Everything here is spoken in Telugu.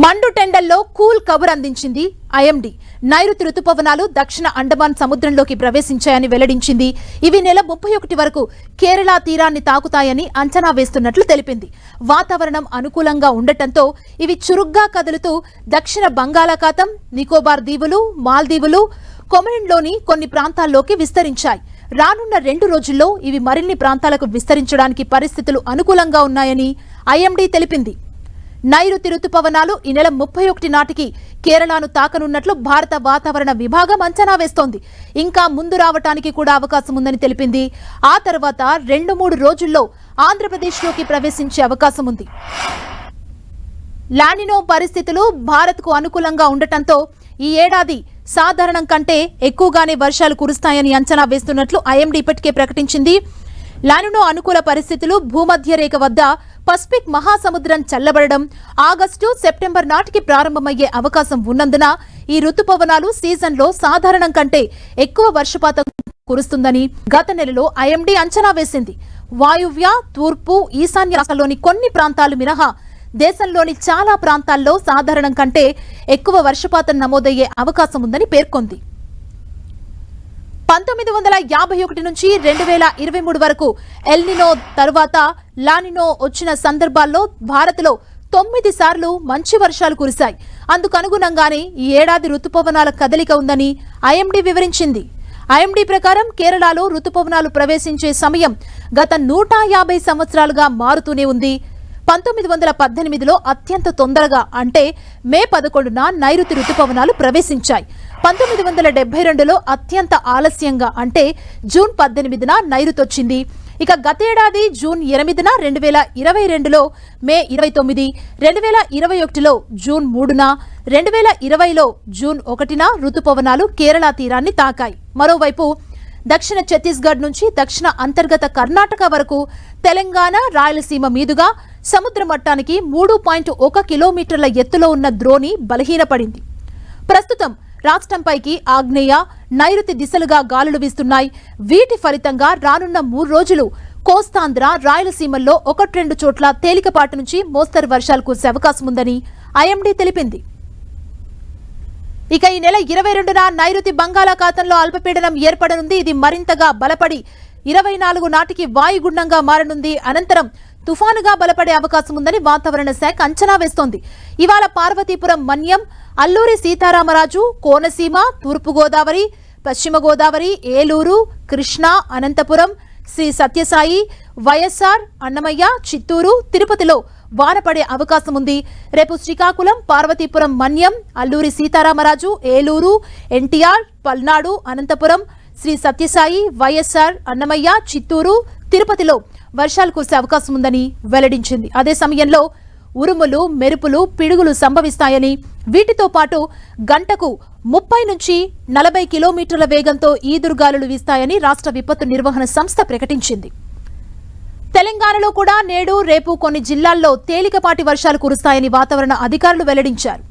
మండు టెండల్లో కూల్ కబుర్ అందించింది ఐఎండీ. నైరుతి రుతుపవనాలు దక్షిణ అండమాన్ సముద్రంలోకి ప్రవేశించాయని వెల్లడించింది. ఇవి నెల ముప్పై ఒకటి వరకు కేరళ తీరాన్ని తాకుతాయని అంచనా వేస్తున్నట్లు తెలిపింది. వాతావరణం అనుకూలంగా ఉండటంతో ఇవి చురుగ్గా కదులుతూ దక్షిణ బంగాళాఖాతం నికోబార్ దీవులు మాల్దీవులు కొమరిన్లోని కొన్ని ప్రాంతాల్లోకి విస్తరించాయి. రానున్న రెండు రోజుల్లో ఇవి మరిన్ని ప్రాంతాలకు విస్తరించడానికి పరిస్థితులు అనుకూలంగా ఉన్నాయని ఐఎండీ తెలిపింది. నైరుతి రుతుపవనాలు ఈ నెల ముప్పై ఒకటి నాటికి కేరళను తాకనున్నట్లు భారత వాతావరణ విభాగం అంచనా వేస్తోంది. ఇంకా ముందు రావటానికి కూడా అవకాశం ఉందని తెలిపింది. ఆ తర్వాత రెండు మూడు రోజుల్లో ఆంధ్రప్రదేశ్లోకి ప్రవేశించే అవకాశం ఉంది. లానినో పరిస్థితులు భారత్కు అనుకూలంగా ఉండటంతో ఈ ఏడాది సాధారణం కంటే ఎక్కువగానే వర్షాలు కురుస్తాయని అంచనా వేస్తున్నట్లు ఐఎండీ ఇప్పటికే ప్రకటించింది. లానినో అనుకూల పరిస్థితులు భూమధ్య రేఖ వద్ద పసిఫిక్ మహాసముద్రం చల్లబడడం ఆగస్టు సెప్టెంబర్ నాటికి ప్రారంభమయ్యే అవకాశం ఉన్నందున ఈ రుతుపవనాలు సీజన్లో సాధారణం కంటే ఎక్కువ వర్షపాతం కురుస్తుందని గత నెలలో ఐఎండీ అంచనా వేసింది. వాయువ్య తూర్పు ఈశాన్య రాష్ట్రాల్లోని కొన్ని ప్రాంతాలు మినహా దేశంలోని చాలా ప్రాంతాల్లో సాధారణం కంటే ఎక్కువ వర్షపాతం నమోదయ్యే అవకాశం ఉందని పేర్కొంది. పంతొమ్మిది వందల యాభై ఒకటి నుంచి రెండు వేల ఇరవై మూడు వరకు ఎల్నినో తరువాత లానినో వచ్చిన సందర్భాల్లో భారత్లో తొమ్మిది సార్లు మంచి వర్షాలు కురిశాయి. అందుకు అనుగుణంగానే ఈ ఏడాది రుతుపవనాల కదలిక ఉందని ఐఎండీ వివరించింది. ఐఎండీ ప్రకారం కేరళలో రుతుపవనాలు ప్రవేశించే సమయం గత నూట యాభై సంవత్సరాలుగా మారుతూనే ఉంది. పంతొమ్మిది వందల పద్దెనిమిదిలో అత్యంత తొందరగా అంటే మే పదకొండున నైరుతి రుతుపవనాలు ప్రవేశించాయి. పంతొమ్మిది వందల డెబ్బై రెండులో అత్యంత ఆలస్యంగా అంటే జూన్ పద్దెనిమిదిన నైరుతొచ్చింది. ఇక గతేడాది జూన్ ఎనిమిదిన రెండు వేల ఇరవై రెండులో మే ఇరవై తొమ్మిది రెండు వేల ఇరవై ఒకటిలో జూన్ మూడున రెండు వేల ఇరవైలో జూన్ ఒకటిన రుతుపవనాలు కేరళ తీరాన్ని తాకాయి. మరోవైపు దక్షిణ ఛత్తీస్గఢ్ నుంచి దక్షిణ అంతర్గత కర్ణాటక వరకు తెలంగాణ రాయలసీమ మీదుగా సముద్ర మట్టానికి మూడు పాయింట్ ఒక కిలోమీటర్ల ఎత్తులో ఉన్న ద్రోణి బలహీనపడింది. ప్రస్తుతం రాష్ట్రంపైకి ఆగ్నేయ నైరుతి దిశలుగా గాలులు వీస్తున్నాయి. వీటి ఫలితంగా రానున్న మూడు రోజులు కోస్తాంధ్ర రాయలసీమల్లో ఒకటి రెండు చోట్ల తేలికపాటి నుంచి మోస్తరు వర్షాలు కురిసే అవకాశం ఉందని ఐఎండీ తెలిపింది. ఇక ఈ నెల ఇరవై రెండున నైరుతి బంగాళాఖాతంలో అల్పపీడనం ఏర్పడనుంది. ఇది మరింతగా బలపడి ఇరవై నాలుగు నాటికి వాయుగుండంగా మారనుంది. అనంతరం తుఫానుగా బలపడే అవకాశం ఉందని వాతావరణ శాఖ అంచనా వేస్తోంది. ఇవాళ పార్వతీపురం మన్యం అల్లూరి సీతారామరాజు కోనసీమ తూర్పుగోదావరి పశ్చిమ గోదావరి ఏలూరు కృష్ణా అనంతపురం శ్రీ సత్యసాయి వైఎస్ఆర్ అన్నమయ్య చిత్తూరు తిరుపతిలో వాన పడే అవకాశం ఉంది. రేపు శ్రీకాకుళం పార్వతీపురం మన్యం అల్లూరి సీతారామరాజు ఏలూరు ఎన్టీఆర్ పల్నాడు అనంతపురం శ్రీ సత్యసాయి వైఎస్ఆర్ అన్నమయ్య చిత్తూరు తిరుపతిలో వర్షాలు కురిసే అవకాశం ఉందని వెల్లడించింది. అదే సమయంలో ఉరుములు మెరుపులు పిడుగులు సంభవిస్తాయని వీటితో పాటు గంటకు ముప్పై నుంచి నలభై కిలోమీటర్ల వేగంతో ఈదురుగాలులు వీస్తాయని రాష్ట్ర విపత్తు నిర్వహణ సంస్థ ప్రకటించింది. తెలంగాణలో కూడా నేడు రేపు కొన్ని జిల్లాల్లో తేలికపాటి వర్షాలు కురుస్తాయని వాతావరణ అధికారులు వెల్లడించారు.